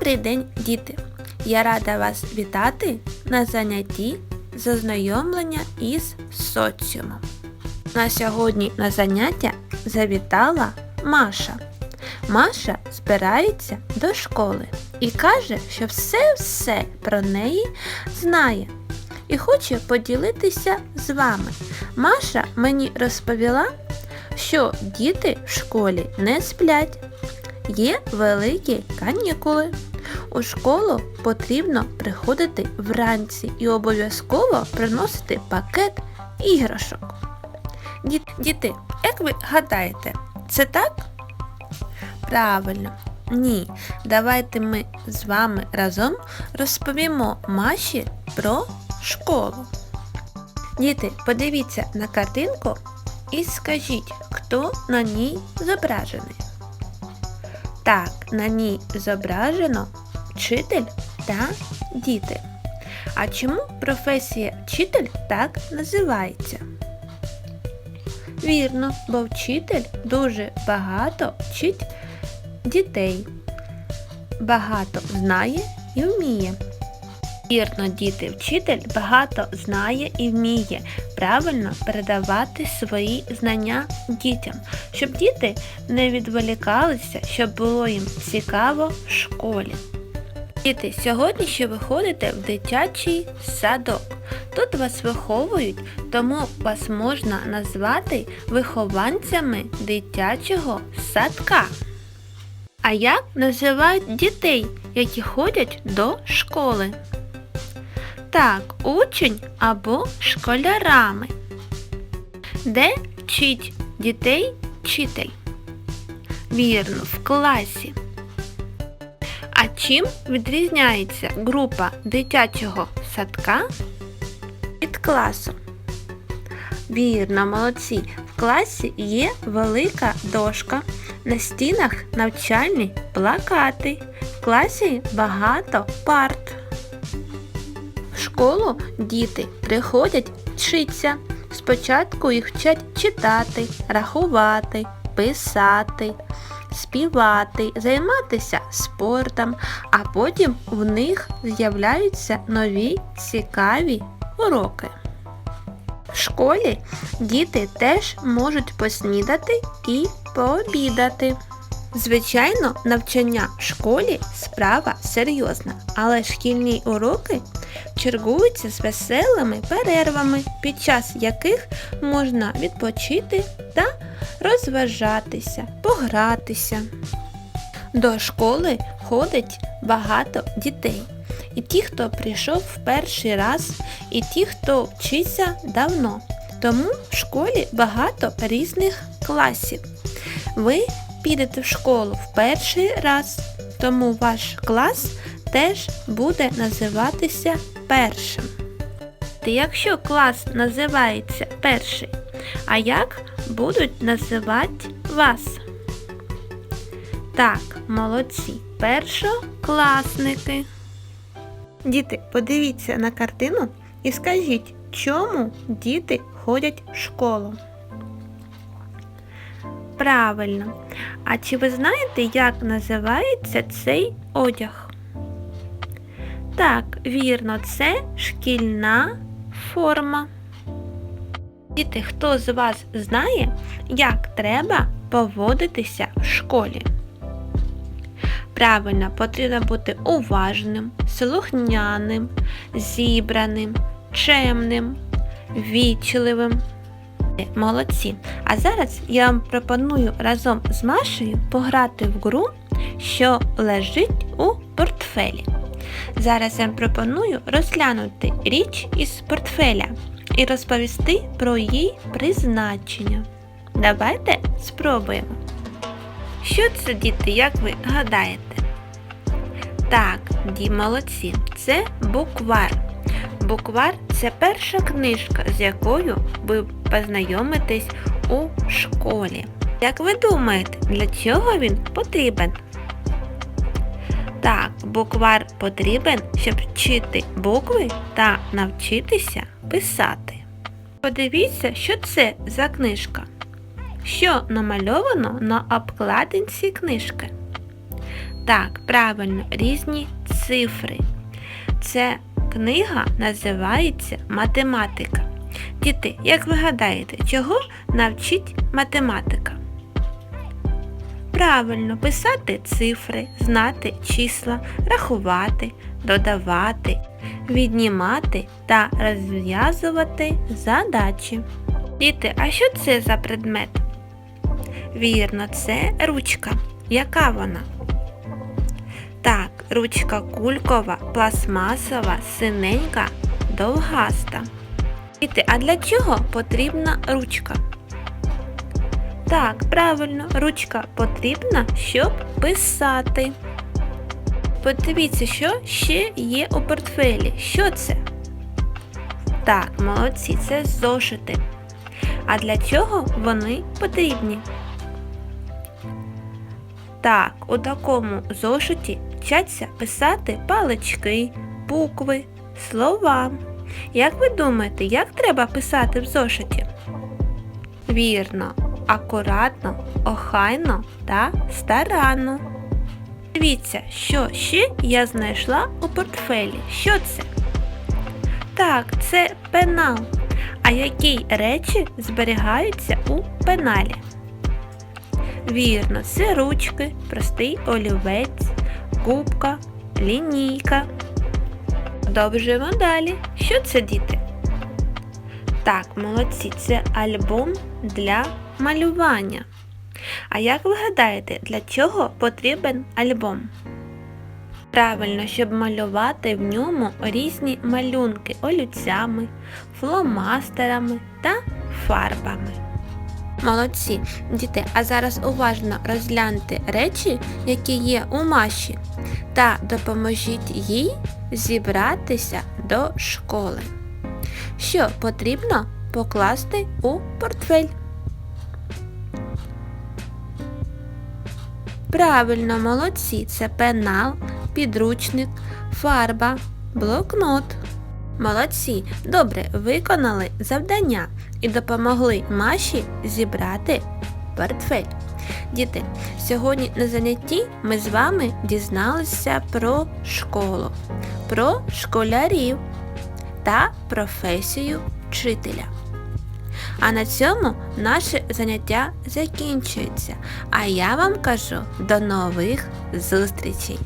Добрий день, діти! Я рада вас вітати на занятті з ознайомлення із соціумом. На сьогодні на заняття завітала Маша. Маша збирається до школи і каже, що все-все про неї знає і хоче поділитися з вами. Маша мені розповіла, що діти в школі не сплять. Є великі канікули. У школу потрібно приходити вранці і обов'язково приносити пакет іграшок. Діти, як ви гадаєте, це так? Правильно. Ні. Давайте ми з вами разом розповімо Маші про школу. Діти, подивіться на картинку і скажіть, хто на ній зображений. Так, на ній зображено вчитель та діти. А чому професія вчитель так називається? Вірно, бо вчитель дуже багато вчить дітей. Багато знає і вміє. Вірно, діти, вчитель багато знає і вміє правильно передавати свої знання дітям, щоб діти не відволікалися, щоб було їм цікаво в школі. Діти, сьогодні ще виходите в дитячий садок. Тут вас виховують, тому вас можна назвати вихованцями дитячого садка. А як називають дітей, які ходять до школи? Так, учень або школярами. Де вчить дітей вчитель? Вірно, в класі. Чим відрізняється група дитячого садка від класу? Вірно, молодці. В класі є велика дошка. На стінах навчальні плакати. В класі багато парт. В школу діти приходять вчитися. Спочатку їх вчать читати, рахувати, писати, співати, займатися спортом, а потім в них з'являються нові цікаві уроки. В школі діти теж можуть поснідати і пообідати. Звичайно, навчання в школі справа серйозна, але шкільні уроки чергуються з веселими перервами, під час яких можна відпочити та розважатися, погратися. До школи ходить багато дітей. І ті, хто прийшов в перший раз, і ті, хто вчиться давно. Тому в школі багато різних класів. Ви підете в школу в перший раз, тому ваш клас теж буде називатися першим. Якщо клас називається перший, а як будуть називати вас? Так, молодці, першокласники. Діти, подивіться на картину і скажіть, чому діти ходять в школу? Правильно. А чи ви знаєте, як називається цей одяг? Так, вірно, це шкільна форма. Діти, хто з вас знає, як треба поводитися в школі? Правильно, потрібно бути уважним, слухняним, зібраним, чемним, вічливим. Молодці. А зараз я вам пропоную разом з Машею пограти в гру, що лежить у портфелі. Зараз я вам пропоную розглянути річ із портфеля і розповісти про її призначення. Давайте спробуємо. Що це, діти, як ви гадаєте? Так, ді молодці, це буквар. Буквар це перша книжка, з якою ви познайомитесь у школі. Як ви думаєте, для чого він потрібен? Так, буквар потрібен, щоб вчити букви та навчитися писати. Подивіться, що це за книжка. Що намальовано на обкладинці книжки? Так, правильно, різні цифри. Це книга називається Математика. Діти, як ви гадаєте, чого навчить математика? Правильно писати цифри, знати числа, рахувати, додавати, віднімати та розв'язувати задачі. Діти, а що це за предмет? Вірно, це ручка. Яка вона? Так, ручка кулькова, пластмасова, синенька, довгаста. Діти, а для чого потрібна ручка? Так, правильно, ручка потрібна, щоб писати. Подивіться, що ще є у портфелі. Що це? Так, молодці, це зошити. А для чого вони потрібні? Так, у такому зошиті вчаться писати палички, букви, слова. Як ви думаєте, як треба писати в зошиті? Вірно, акуратно, охайно та старанно. Дивіться, що ще я знайшла у портфелі. Що це? Так, це пенал. А які речі зберігаються у пеналі? Вірно, це ручки, простий олівець, губка, лінійка. Продовжуємо далі. Що це діти? Так, молодці, це альбом для малювання. А як ви гадаєте, для чого потрібен альбом? Правильно, щоб малювати в ньому різні малюнки олівцями, фломастерами та фарбами. Молодці, діти, а зараз уважно розгляньте речі, які є у Маші, та допоможіть їй зібратися до школи. Що потрібно покласти у портфель? Правильно, молодці, це пенал, підручник, фарба, блокнот. Молодці, добре виконали завдання і допомогли Маші зібрати портфель. Діти, сьогодні на занятті ми з вами дізналися про школу, про школярів та професію вчителя. А на цьому наше заняття закінчується. А я вам кажу до нових зустрічей!